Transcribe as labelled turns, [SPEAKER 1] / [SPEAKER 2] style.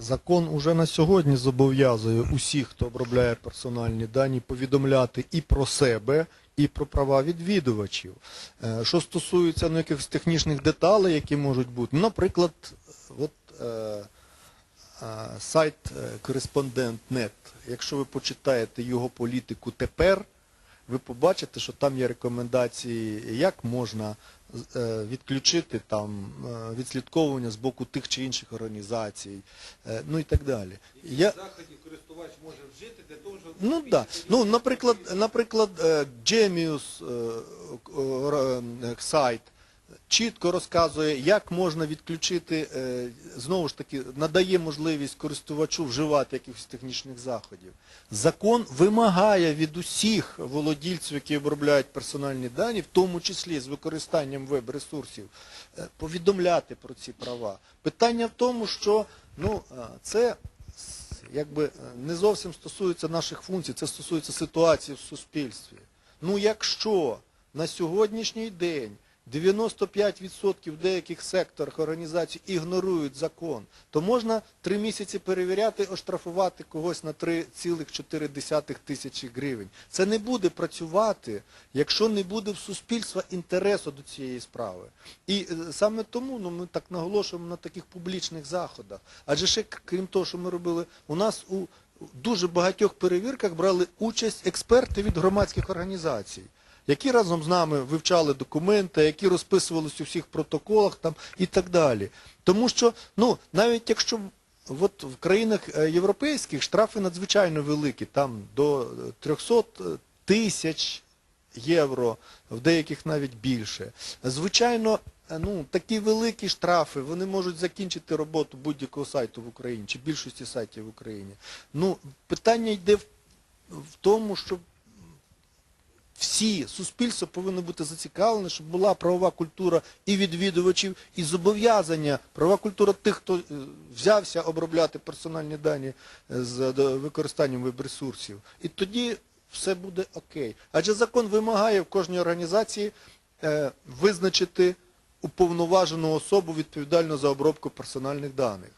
[SPEAKER 1] Закон уже на сьогодні зобов'язує усіх, хто обробляє персональні дані, повідомляти і про себе, і про права відвідувачів. Е, Що стосується ну, якихось технічних деталей, які можуть бути, ну, наприклад, от, е, е, сайт е, Кореспондент.нет, якщо ви почитаєте його політику тепер, ви побачите, що там є рекомендації, як можна відключити там е, відслідковування з боку тих чи інших організацій, е, ну і так далі. Я,
[SPEAKER 2] заходів користувач може вжити для того, щоб
[SPEAKER 1] Ну так. Да. Ну, наприклад, наприклад, Gemius е, е, е, сайт чітко розказує, як можна відключити, е, знову ж таки, надає можливість користувачу вживати якихось технічних заходів. Закон вимагає від усіх володільців, які обробляють персональні дані, в тому числі з використанням веб-ресурсів, е, повідомляти про ці права. Питання в тому, що ну, е, це не зовсім стосується наших функцій, це стосується ситуації в суспільстві. Ну якщо на сьогоднішній день 95% в деяких секторах організацій ігнорують закон, то можна три місяці перевіряти, оштрафувати когось на 3,4 тисячі гривень. Це не буде працювати, якщо не буде в суспільства інтересу до цієї справи. І е, саме тому ну, ми так наголошуємо на таких публічних заходах. Адже ще крім того, що ми робили, у нас у дуже багатьох перевірках брали участь експерти від громадських організацій які разом з нами вивчали документи, які розписувалися у всіх протоколах там і так далі. Тому що, ну, навіть якщо от в країнах е, європейських штрафи надзвичайно великі, там до е, 300 тисяч євро, в деяких навіть більше. Звичайно, е, ну, такі великі штрафи, вони можуть закінчити роботу будь-якого сайту в Україні, чи більшості сайтів в Україні. Ну, питання йде в, в тому, щоб всі, суспільство повинно бути зацікавлене, щоб була правова культура і відвідувачів, і зобов'язання, правова культура тих, хто е, взявся обробляти персональні дані е, з використанням веб-ресурсів. І тоді все буде окей. Адже закон вимагає в кожній організації е, визначити уповноважену особу відповідальну за обробку персональних даних.